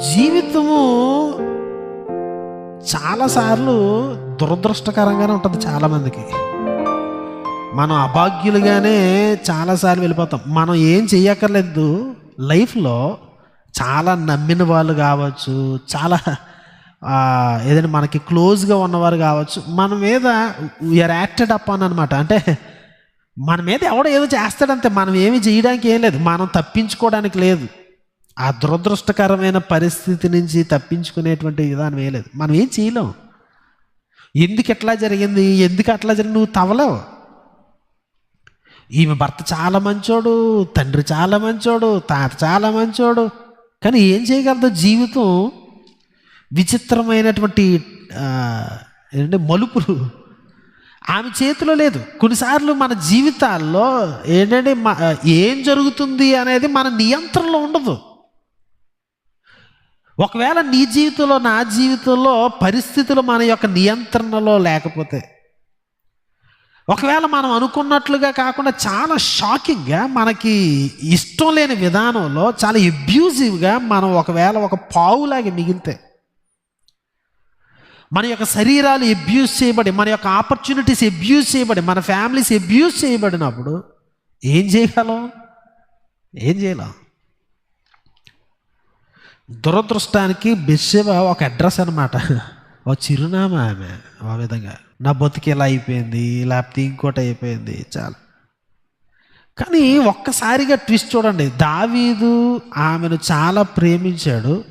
జీవితము చాలాసార్లు దురదృష్టకరంగానే ఉంటుంది చాలామందికి. మనం అభాగ్యులుగానే చాలాసార్లు వెళ్ళిపోతాం. మనం ఏం చేయక్కర్లేదు లైఫ్లో చాలా నమ్మిన వాళ్ళు కావచ్చు చాలా ఏదైనా మనకి క్లోజ్గా ఉన్నవారు కావచ్చు మన మీద వీఆర్ యాక్టెడ్ అప్ అని అనమాట అంటే మన మీద ఎవడో ఏదో చేస్తాడంతే మనం ఏమి చేయడానికి ఏం లేదు. మనం తప్పించుకోవడానికి లేదు. ఆ దురదృష్టకరమైన పరిస్థితి నుంచి తప్పించుకునేటువంటి విధానం వేయలేదు మనం ఏం చేయలేం. ఎందుకు ఎట్లా జరిగింది? ఎందుకు అట్లా జరిగింది? నువ్వు తవ్వలేవు ఈమె భర్త చాలా మంచోడు తండ్రి చాలా మంచోడు తాత చాలా మంచోడు. కానీ ఏం చేయగలదు? జీవితం విచిత్రమైనటువంటి ఏంటంటే మలుపులు. ఆమె చేతిలో లేదు. కొన్నిసార్లు మన జీవితాల్లో ఏంటంటే మ- ఏం జరుగుతుంది అనేది మన నియంత్రణలో ఉండదు. ఒకవేళ నీ జీవితంలో నా జీవితంలో పరిస్థితులు మన యొక్క నియంత్రణలో లేకపోతే ఒకవేళ మనం అనుకున్నట్లుగా కాకుండా చాలా షాకింగ్గా మనకి ఇష్టం లేని విధానంలో చాలా ఎబ్యూజివ్గా మనం ఒకవేళ ఒక పావులాగా మిగిలితే మన యొక్క శరీరాలు ఎబ్యూజ్ చేయబడి మన యొక్క ఆపర్చునిటీస్ ఎబ్యూజ్ చేయబడి మన ఫ్యామిలీస్ ఎబ్యూజ్ చేయబడినప్పుడు ఏం చేయగలం? ఏం చేయలేం. దురదృష్టానికి బెస్సెవ ఒక అడ్రస్ అనమాట ఒక చిరునామా ఆమె ఆ విధంగా. నా బతుకు ఇలా అయిపోయింది లేకపోతే ఇంకోటి అయిపోయింది చాలా. కానీ ఒక్కసారిగా ట్విస్ట్ చూడండి. దావీదు ఆమెను చాలా ప్రేమించాడు.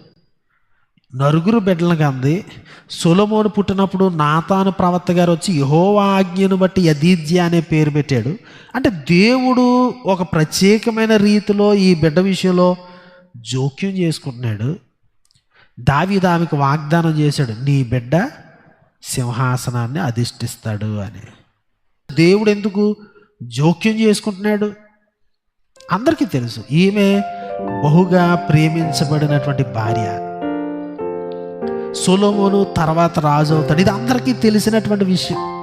నరుగురు బిడ్డలకు అంది సొలమోను పుట్టినప్పుడు నాతాను ప్రవక్త గారు వచ్చి యహోవా ఆజ్ఞను బట్టి యదీద్య అనే పేరు పెట్టాడు. అంటే దేవుడు ఒక ప్రత్యేకమైన రీతిలో ఈ బిడ్డ విషయంలో జోక్యం చేసుకుంటున్నాడు. దావీదు ఆమెకు వాగ్దానం చేశాడు నీ బిడ్డ సింహాసనాన్ని అధిష్టిస్తాడు అని. దేవుడు ఎందుకు జోక్యం చేసుకుంటున్నాడు? అందరికీ తెలుసు ఈమె బహుగా ప్రేమించబడినటువంటి భార్య. సొలోమోను తర్వాత రాజు అవుతాడు. ఇది అందరికీ తెలిసినటువంటి విషయం.